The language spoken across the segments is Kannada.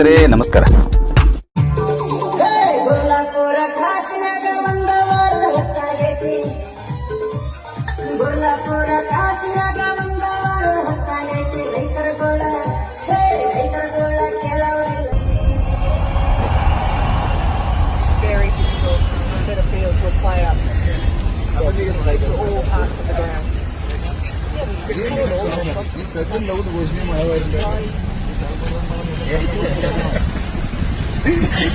ಸ್ನೇಹಿತರೆ ನಮಸ್ಕಾರ.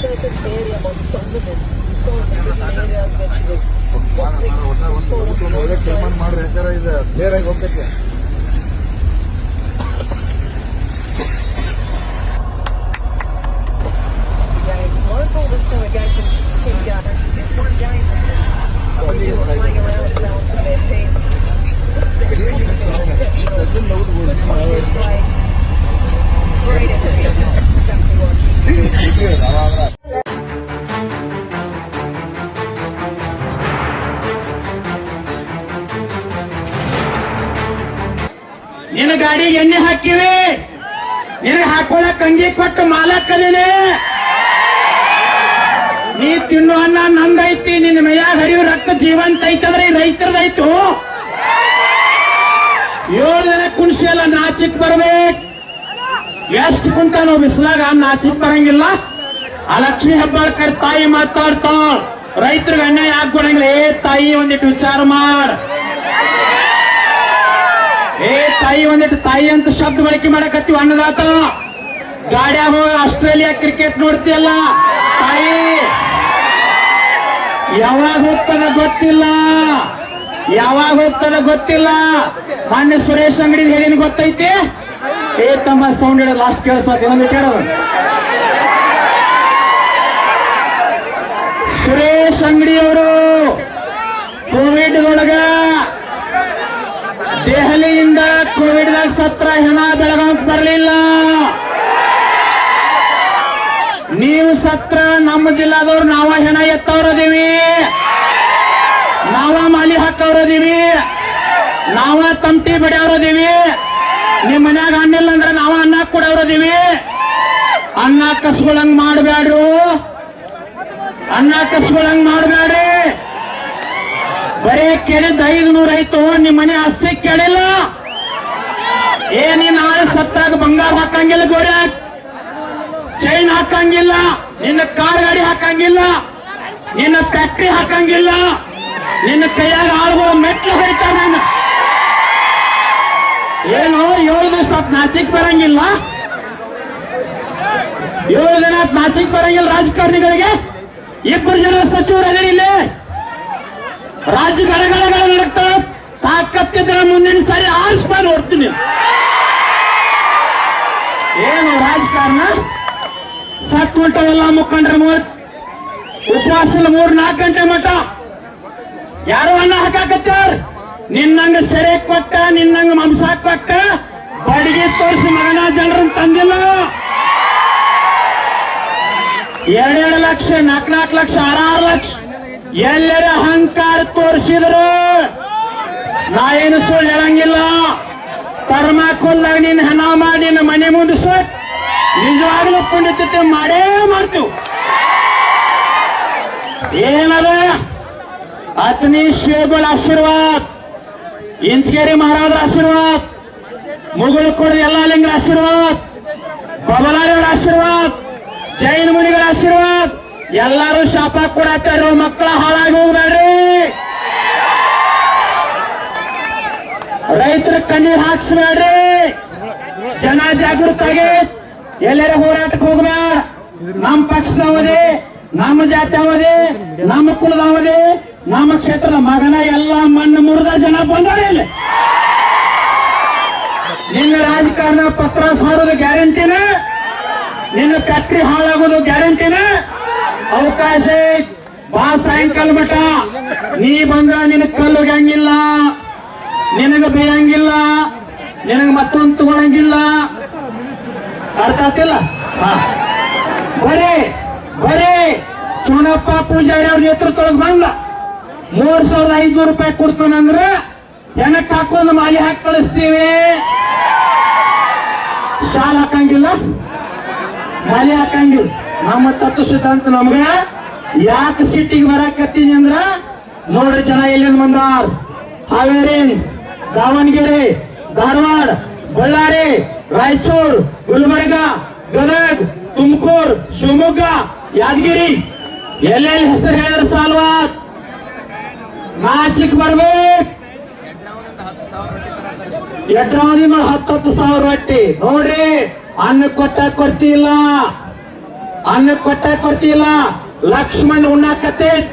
certain area of dominance. We saw different areas where she was wobbling, scored on the ಒಳ್ಳೆ north ಸಲ್ಮಾನ್ side. ಮಾಡ್ರಿ ಯಾಕಂದ್ರೆ ನಿನ್ನ ಗಾಡಿ ಎಣ್ಣೆ ಹಾಕಿವಿ. ನಿನಗೆ ಹಾಕೊಳಕ್ ಅಂಗಿ ಕೊಟ್ಟು ಮಾಲಕ್ಕನೇ ನೀ ತಿನ್ನು ಅನ್ನ ನಂದೈತಿ ನಿನ್ನ ಮೈಯಾಗ ಹರಿಯು ರಕ್ತ ಜೀವಂತ ಐತಂದ್ರೆ ರೈತರದೈತು ಏಳು ಜನ ಕುಣಿಸಿ ಎಲ್ಲ ನಾಚಿಕ್ ಬರ್ಬೇಕು. ಎಷ್ಟು ಕುಂತ ನಾವು ಬಿಸಿಲಾಗ ನಾಚಿಕ್ ಬರಂಗಿಲ್ಲ. ಆ ಲಕ್ಷ್ಮೀ ಹೆಬ್ಬಾಳ್ಕರ್ ತಾಯಿ ಮಾತಾಡ್ತಾಳ. ರೈತರಿಗೆ ಅನ್ಯಾಯ ಆಗ್ಕೊಡಂಗಿಲ್ಲ ಏ ತಾಯಿ ಒಂದಿಟ್ಟು ವಿಚಾರ ಮಾಡ್. ಏ, ತಾಯಿ ಒಂದಿಟ್ಟು ತಾಯಿ ಅಂತ ಶಬ್ದ ಬಳಕೆ ಮಾಡಕತ್ತೀವಿ ಅನ್ನದಾತ ಗಾಡ್ಯಾಗ ಹೋಗಿ ಆಸ್ಟ್ರೇಲಿಯಾ ಕ್ರಿಕೆಟ್ ನೋಡ್ತಿಯಲ್ಲ? ತಾಯಿ, ಯಾವಾಗ ಹೋಗ್ತದ ಗೊತ್ತಿಲ್ಲ. ಯಾವಾಗ ಹೋಗ್ತದ ಗೊತ್ತಿಲ್ಲ. ಅಣ್ಣ ಸುರೇಶ್ ಅಂಗಡಿ ಹೇಳಿನ ಗೊತ್ತೈತಿ? ಏ, ತಮ್ಮ ಸೌಂಡ್ ಹೇಳೋದು ಲಾಸ್ಟ್ ಕೇಳಿಸೋದು ಇನ್ನೊಂದು ಕೇಳೋದು ಸುರೇಶ್ ಅಂಗಡಿಯವರು ಕೋವಿಡ್ ಒಳಗ ದೆಹಲಿಯಿಂದ ಕೋವಿಡ್ ಸತ್ರ ಹೆಣ ಬೆಳಗಾವ್ ಬರಲಿಲ್ಲ. ನೀವು ಸತ್ರ ನಮ್ಮ ಜಿಲ್ಲಾದವ್ರು ನಾವ ಹೆಣ ಎತ್ತವ್ರದೀವಿ. ನಾವ ಮಾಲಿ ಹಾಕವ್ರದೀವಿ. ನಾವ ತಂಪಿ ಬಡಿಯವ್ರದೀವಿ. ನಿಮ್ ಮನ್ಯಾಗ ಅನ್ನಿಲ್ಲ ಅಂದ್ರೆ ನಾವ ಅನ್ನ ಕೊಡವ್ರದೀವಿ ಅನ್ನ ಕಸ್ಕೊಳಂಗ್ ಮಾಡಬೇಡ್ರು ಅನ್ನ ಕಸ್ಕೊಳಂಗ್ ಮಾಡಬ್ಯಾಡ್ರಿ. ಬರೀ ಕೇಳಿದ್ ಐದು ನೂರ ಆಯ್ತು ನಿಮ್ ಮನೆ ಆಸ್ತಿ ಕೇಳಿಲ್ಲ. ಏ ನೀ ನಾಳೆ ಸತ್ತಾಗ ಬಂಗಾರ ಹಾಕಂಗಿಲ್ಲ ಗೋರೆ. ಚೈನ್ ಹಾಕಂಗಿಲ್ಲ. ನಿನ್ನ ಕಾರ್ ಗಾಡಿ ಹಾಕಂಗಿಲ್ಲ. ನಿನ್ನ ಫ್ಯಾಕ್ಟ್ರಿ ಹಾಕಂಗಿಲ್ಲ. ನಿನ್ನ ಕೈಯಾಗ ಆಳುಗಳು ಮೆಟ್ಲು ಹೊಡಿತಾರ ನಾನು. ಏನು ಏಳು ದಿವಸ ನಾಚಿಕ್ ಬರಂಗಿಲ್ಲ. ಏಳು ದಿನ ನಾಚಿಕ್ ಬರಂಗಿಲ್ಲ ರಾಜಕಾರಣಿಗಳಿಗೆ. ಇಬ್ಬರು ಜನ ಸಚಿವರು ಇಲ್ಲಿ. ರಾಜ್ಯ ಗಡಗಡಗಳ ನಡುತ್ತ ತಾಕತ್ತಿದ್ರೆ ಮುಂದಿನ ಸಾರಿ ಆರಿಸ್ಬಾರ್ದು ನೋಡ್ತೀನಿ. ಏನು ರಾಜಕಾರಣ? ಸತ್ ಹೊಂಟವೆಲ್ಲ ಮುಖಂಡ್ರ ಮೂರ್ ಉಪವಾಸ ಮೂರ್ ನಾಲ್ಕು ಗಂಟೆ ಮಠ. ಯಾರು ಅನ್ನ ಹಾಕಾಕತ್ತಾರ? ನಿನ್ನಂಗ ಸೆರೆ ಕೊಟ್ಟ, ನಿನ್ನಂಗ ಮಾಂಸ ಕೊಟ್ಟ, ಬಡಿಗೆ ತೋರಿಸಿ ಮಗನ ಜನರನ್ನ ತಂದಿಲ್ಲ. ಎರಡೆರಡು ಲಕ್ಷ, ನಾಲ್ಕು ನಾಲ್ಕು ಲಕ್ಷ, ಆರಾರು ಲಕ್ಷ. ಎಲ್ಲರ ಅಹಂಕಾರ ತೋರಿಸಿದ್ರು. ನಾ ಏನು ಸುಳ್ಳು ಹೇಳಂಗಿಲ್ಲ. ಪರಮಾಕೊಲ್ದಾಗ ನಿನ್ನ ಹಣ ಮಾಡಿ ನಿನ್ನ ಮನೆ ಮುಂದೆ ಸೊ ನಿಜವಾಗ್ಲೂ ಪುಣ್ಯತಿಥಿ ಮಾಡೇ ಮಾಡ್ತೀವಿ ಏನದ ಅತನಿ ಶಿವಗಳ ಆಶೀರ್ವಾದ ಇಂಚಗೇರಿ ಮಹಾರಾಜರ ಆಶೀರ್ವಾದ ಎಲ್ಲ ಲಿಂಗರ ಆಶೀರ್ವಾದ, ಬಬಲಾರಿಯವರ ಆಶೀರ್ವಾದ, ಜೈನ ಮುನಿಗಳ ಆಶೀರ್ವಾದ, ಎಲ್ಲರೂ ಶಾಪ ಕೊಡತ್ತಾರ ಮಕ್ಕಳ ಹಾಳಾಗಿ ಹೋಗ್ಬೇಡ್ರಿ. ರೈತರ ಕಣ್ಣೀರ್ ಹಾಕ್ಸ್ಬೇಡ್ರಿ ಜನ ಜಾಗೃತಾಗಿ ಎಲ್ಲರ ಹೋರಾಟಕ್ಕೆ ಹೋಗ್ಬೇಡ ನಮ್ಮ ಪಕ್ಷದವದಿ ನಮ್ಮ ಜಾತಿಯವದೇ ನಮ್ಮ ಕುಲದವದೇ ನಮ್ಮ ಕ್ಷೇತ್ರದ ಮಗನ ಎಲ್ಲ ಮಣ್ಣು ಮುರಿದ ಜನ ಬಂದಾರೆ ಇಲ್ಲಿ. ನಿನ್ನ ರಾಜಕಾರಣ ಪತ್ರ ಸಾರೋದು ಗ್ಯಾರಂಟಿನ? ನಿನ್ನ ಫ್ಯಾಕ್ಟ್ರಿ ಹಾಳಾಗೋದು ಗ್ಯಾರಂಟಿನ? ಅವಕಾಶ. ಬಾ ಸಾಯಂಕಾಲ ಮಠ. ನೀ ಬಂದ್ರ ನಿನ್ನ ಕಲ್ಲು ಒಗ್ಯಂಗಿಲ್ಲ ನಿನಗ ಬೇಯಂಗಿಲ್ಲ, ನಿನಗ ಮತ್ತೊಂದು ತಗೊಳಂಗಿಲ್ಲ. ಅರ್ಥ ಆತಿಲ್ಲ ಬರೇ ಬರೇ. ಚುನಪ್ಪ ಪೂಜಾರಿ ಅವ್ರ ನೇತೃತ್ವದೊಳಗೆ ಬಂದ. ಮೂರ್ ಸಾವಿರದ ಐದ್ನೂರು ರೂಪಾಯಿ ಕೊಡ್ತಾನಂದ್ರ ಹೆಣಕ್ ಹಾಕೊಂಡು ಮಾಲಿ ಹಾಕಿ ಕಳಿಸ್ತೀವಿ. ಶಾಲ್ ಹಾಕಂಗಿಲ್ಲ? ಮಾಲಿ ಹಾಕಂಗಿಲ್ಲ. ನಮ್ಮ ತತ್ವ ಸಿದ್ಧಾಂತ ನಮ್ಗ ಯಾಕೆ ಸಿಟ್ಟಿಗೆ ಬರಕತ್ತೀನಿ ಅಂದ್ರ ನೋಡ್ರಿ ಜನ ಎಲ್ಲಿಂದ ಬಂದಾರ. ಹಾವೇರಿ ದಾವಣಗೆರೆ, ಧಾರವಾಡ, ಬಳ್ಳಾರಿ, ರಾಯಚೂರು, ಗುಲ್ಬರ್ಗ, ಗದಗ್, ತುಮಕೂರು, ಶಿವಮೊಗ್ಗ, ಯಾದಗಿರಿ. ಎಲ್ಲೆಲ್ಲಿ ಹೆಸರು ಹೇಳಿದ್ರೆ ಸಾಲ್ವಾತ್ ನಾಚಿಕ್ ಬರ್ಬೇಕು. ಎಡ್ರಾವಧಿ ಮಾಡಿ ಹತ್ತತ್ತು ಸಾವಿರ ರೊಟ್ಟಿ. ನೋಡ್ರಿ ಅನ್ನ ಕೊಟ್ಟ ಕೊಡ್ತಿಲ್ಲ ಅನ್ನ ಕೊಟ್ಟ ಕೊಡ್ತಿಲ್ಲ ಲಕ್ಷ್ಮಣ್ ಉಣ್ಣಾಕತ್ತೈತ್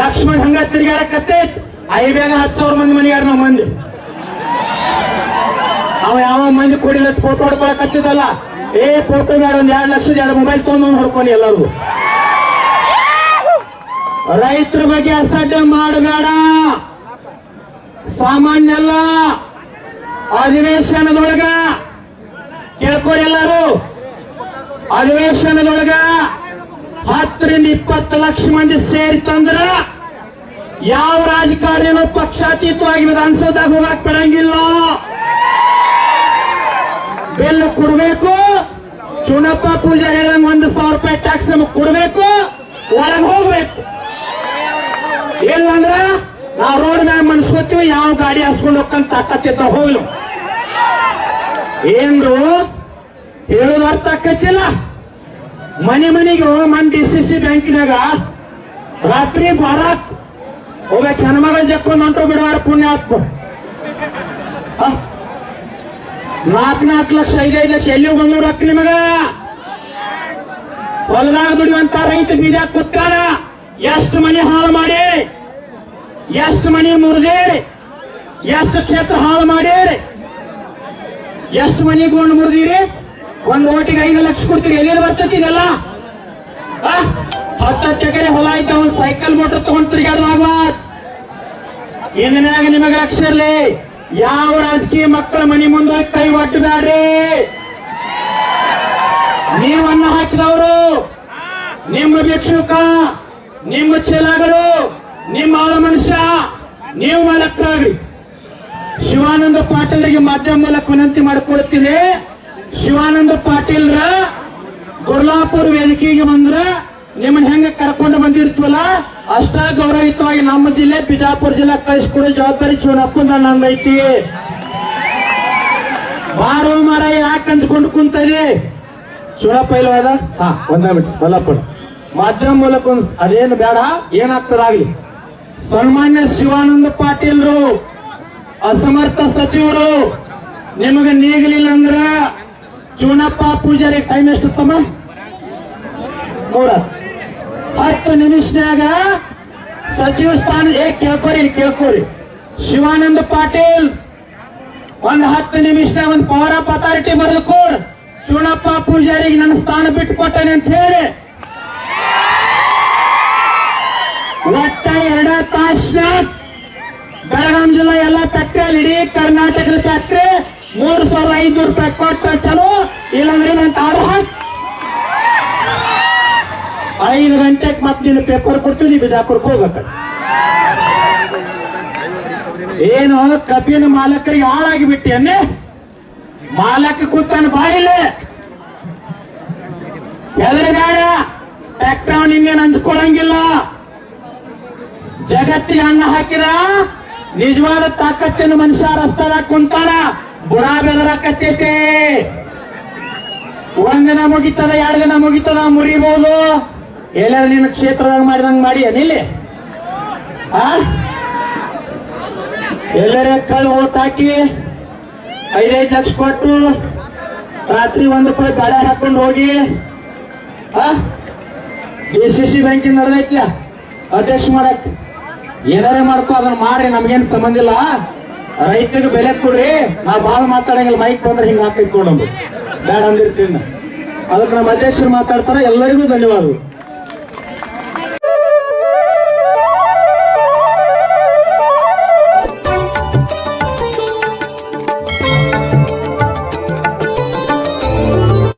ಲಕ್ಷ್ಮಣ್ ಹಂಗ ತಿರ್ಗಾಡಕತ್ತೈತ್ ಐಬ್ಯಾಗ ಹತ್ತು ಸಾವಿರ ಮಂದಿ ಮನೆಯಾರ ನಾವು ಮಂದಿ. ಅವ ಯಾವ ಮಂದಿ ಕೊಡಿಲ್ಲ ಫೋಟೋ ಹೊಡ್ಕೊಳಕತ್ತಿದಲ್ಲ ಏ ಫೋಟೋ ಬೇಡ ಒಂದ್ ಎರಡು ಲಕ್ಷದ ಎರಡು ಮೊಬೈಲ್ ತಗೊಂಡು ಹೊಡ್ಕೊಂಡು ಎಲ್ಲರೂ ರೈತರ ಬಗ್ಗೆ ಅಸಡ್ಡೆ ಮಾಡಬೇಡ. ಸಾಮಾನ್ಯ ಅಲ್ಲ. ಅಧಿವೇಶನದೊಳಗ. ಕೇಳ್ಕೊಡಿ ಎಲ್ಲರೂ. ಅಧಿವೇಶನದೊಳಗ ಹತ್ತರಿಂದ ಇಪ್ಪತ್ತು ಲಕ್ಷ ಮಂದಿ ಸೇರಿತಂದ್ರ ಯಾವ ರಾಜಕಾರಣಿನೂ ಪಕ್ಷಾತೀತವಾಗಿ ವಿಧಾನಸೌಧ ಹೋಗಕ್ ಬಿಡಂಗಿಲ್ಲ ಬಿಲ್ ಕೊಡ್ಬೇಕು. ಚುನಪ್ಪ ಪೂಜಾ ಹೇಳಿದಂಗ ಒಂದು ಸಾವಿರ ರೂಪಾಯಿ ಟ್ಯಾಕ್ಸ್ ನಮಗ್ ಕೊಡ್ಬೇಕು. ಒಳಗೆ ಹೋಗ್ಬೇಕು. ಇಲ್ಲಂದ್ರ ನಾವು ರೋಡ್ ಮ್ಯಾಗ ಮನ್ಸ್ಕೋತೀವಿ, ಯಾವ ಗಾಡಿ ಹಾಸ್ಕೊಂಡು ಹೋಗ್ಕಂತ ತಾಕತ್ತಿದ್ದ ಹೋಗ್ಲು. ಏನ್ರು ಹೇಳೋದು ಅರ್ಥ ಆಕತ್ತಿಲ್ಲ ಮನೆ ಮನೆಗೆ ಮನ್ ಡಿ ಸಿ ಸಿ ಬ್ಯಾಂಕಿನಾಗ ರಾತ್ರಿ ಬಾರಾಕ್ ಹೋಗ್ಬೇಕು ಹೆಣ್ಮಗಳ ಜಕ್ಕೊಂಡು ಹೊಂಟು ಬಿಡವಾರ ಪುಣ್ಯ ಹಾಕು ನಾಲ್ಕು ನಾಲ್ಕು ಲಕ್ಷ, ಐದೈದು ಲಕ್ಷ ಎಲ್ಲಿ ಬಂದೂರು ಹಾಕ್ ನಿಮಗ? ಹೊಲದಾಗ ದುಡಿಯುವಂತ ರೈತ ಬೀಜ ಕುತ್ತಾರ ಎಷ್ಟು ಮನೆ ಹಾಳು ಮಾಡಿ? ಎಷ್ಟು ಮನೆ ಮುರಿದೇರಿ ಎಷ್ಟು ಕ್ಷೇತ್ರ ಹಾಳು ಮಾಡೇರಿ ಎಷ್ಟು ಮನೆ ಗೊಂಡು ಮುರಿದಿರಿ? ಒಂದು ಓಟಿಗೆ ಐದು ಲಕ್ಷ ಕೊಡ್ತೀರಿ ಎಲ್ಲಿ ಬರ್ತೈತಿ ಇದೆಲ್ಲ? ಹತ್ತತ್ತು ಎಕರೆ ಹೊಲ ಐತ ಒಂದ್ ಸೈಕಲ್ ಮೋಟರ್ ತಗೊಂಡ್ ತಿರ್ಗಾಡ್ದಾಗ ಏನೇನಾಗ ನಿಮಗ ಅಕ್ಷರ್ಲಿ ಯಾವ ರಾಜಕೀಯ ಮಕ್ಕಳ ಮನಿ ಮುಂದೆ ಕೈ ಒಟ್ಟಬೇಡ್ರಿ ನೀವನ್ನ ಹಾಕಿದವರು, ನಿಮ್ಮ ಭಿಕ್ಷುಕ, ನಿಮ್ಮ ಚೀಲಗಳು ನಿಮ್ಮ ಆಳ ಮನುಷ್ಯ, ನೀವು ಮಾಡಕ್ಕಾಗ್ರಿ ಶಿವಾನಂದ ಪಾಟೀಲ್ರಿಗೆ ಮಾಧ್ಯಮ ಮೂಲಕ ವಿನಂತಿ ಮಾಡಿಕೊಳ್ತೀನಿ. ಶಿವಾನಂದ ಪಾಟೀಲ್ರ ಗುರ್ಲಾಪುರ ವೇದಿಕೆಗೆ ಬಂದ್ರ ನಿಮ್ಮನ್ನ ಹೆಂಗ ಕರ್ಕೊಂಡು ಬಂದಿರ್ತೀವಲ್ಲ, ಅಷ್ಟ ಗೌರವಯುತವಾಗಿ ನಮ್ಮ ಜಿಲ್ಲೆ ಬಿಜಾಪುರ ಜಿಲ್ಲಾ ಕಳಿಸ್ಕೊಡೋ ಜವಾಬ್ದಾರಿ ಚುನಪ್ಪಂದ ನಂದೈತಿ ಬಾರೋ ಮರ ಯಾಕೆ ಅಂದ್ಕೊಂಡು ಕುಂತದೆ ಚೂಡಪ್ಪ ಇಲ್ವಾದ ಹಾ, ಒಂದೇ ಬಿಟ್ಟು ಮಲ್ಲಪ್ಪನ. ಮಾಧ್ಯಮ ಮೂಲಕ ಅದೇನು ಬೇಡ ಏನಾಗ್ತದಾಗ್ಲಿ ಸನ್ಮಾನ್ಯ ಶಿವಾನಂದ ಪಾಟೀಲ್ರು, ಅಸಮರ್ಥ ಸಚಿವರು, ನಿಮಗೆ ನೀಗಲಿಲ್ಲ ಅಂದ್ರ ಚೂನಪ್ಪ ಪೂಜಾರಿ ಟೈಮ್ ಎಷ್ಟು ತಮ್ಮ ಮೂರ. ಹತ್ತು ನಿಮಿಷನಾಗ ಸಚಿವ ಸ್ಥಾನ, ಏ, ಕೇಳ್ಕೊರಿ ಕೇಳ್ಕೊರಿ. ಶಿವಾನಂದ ಪಾಟೀಲ್, ಒಂದ್ ಹತ್ತು ನಿಮಿಷನಾಗ ಒಂದ್ ಪವರ್ ಆಫ್ ಅಥಾರಿಟಿ ಬರೆದು ಕೊಡ್. ಚೂಣಪ್ಪ ಪೂಜಾರಿಗೆ ನನ್ನ ಸ್ಥಾನ ಬಿಟ್ಟು ಕೊಟ್ಟನೆ ಅಂತ ಹೇಳಿ. ಒಟ್ಟ ಎರಡ ತಾಸಿನ ಬೆಳಗಾಂ ಜಿಲ್ಲಾ ಎಲ್ಲ ಫ್ಯಾಕ್ಟ್ರಿ ಇಡೀ ಕರ್ನಾಟಕದ ಫ್ಯಾಕ್ಟ್ರಿ ಮೂರ್ ಸಾವಿರದ ಐದ್ನೂರು ರೂಪಾಯಿ ಕೊಟ್ಟ ಚಲೋ. ಇಲ್ಲಾಂದ್ರೆ ನಂತ ಐದು ಗಂಟೆಗೆ ಮತ್ತೆ ನೀನು ಪೇಪರ್ ಕೊಡ್ತೀನಿ ಬಿಜಾಪುರಕ್ಕೆ ಹೋಗಕ್ಕ ಏನು, ಕಬ್ಬಿನ ಮಾಲಕರಿಗೆ ಹಾಳಾಗಿ ಬಿಟ್ಟಿಯನ್ನೇ ಮಾಲಕ ಕೂತಾನ ಬಾಯಿಲೆ. ಬೇಡ ಟ್ಯಾಕ್ಟರ್ ನಿನ್ನೇನು ಹಂಚ್ಕೊಳಂಗಿಲ್ಲ ಜಗತ್ತಿ ಅನ್ನ ಹಾಕಿರ, ನಿಜವಾದ ತಾಕತ್ತಿನ ಮನುಷ್ಯ ರಸ್ತಾದಾಗ ಕುಂತಾನ, ಬುಡ ಬೆದರಾಕತ್ತೈತೆ. ಒಂದಿನ ಮುಗಿತದ, ಎರಡು ದಿನ ಮುಗಿತದ ಮುರಿಬಹುದು ಎಲ್ಲರ ನಿನ್ನ ಕ್ಷೇತ್ರದಾಗ ಮಾಡಿದಂಗ ಮಾಡಿ ಅನಿಲ್ಲಿ ಆ? ಎಲ್ಲರ ಕಳ್ಳು ಓಟ್ ಹಾಕಿ ಐದೈದು ಲಕ್ಷ ಕೊಟ್ಟು ರಾತ್ರಿ ಒಂದು ಕೊಯ್ ಬಾಳೆ ಹಾಕೊಂಡು ಹೋಗಿ ಡಿ ಸಿ ಸಿ ಬ್ಯಾಂಕಿಂದ ನಡೆದೈತ್ಲ? ಅಧ್ಯಕ್ಷ ಮಾಡಕ್. ಏನಾರೇ ಮಾಡ್ಕೊ, ಅದನ್ನ ಮಾಡ್ರಿ, ನಮ್ಗೇನ್ ಸಂಬಂಧ ಇಲ್ಲ. ರೈತರಿಗೆ ಬೆಲೆ ಕೊಡ್ರಿ. ನಾವು ಭಾಳ ಮಾತಾಡಂಗಿಲ್ಲ, ಮೈಕ್ ಬಂದ್ರೆ ಹಿಂಗ್ ಹಾಕಿಕೊಂಡು ಬೇಡ ಅಂದಿರ್ತೀನಿ. ಅದಕ್ಕೆ ನಮ್ಮ ಅಧ್ಯಕ್ಷರು ಮಾತಾಡ್ತಾರ, ಎಲ್ಲರಿಗೂ ಧನ್ಯವಾದಗಳು.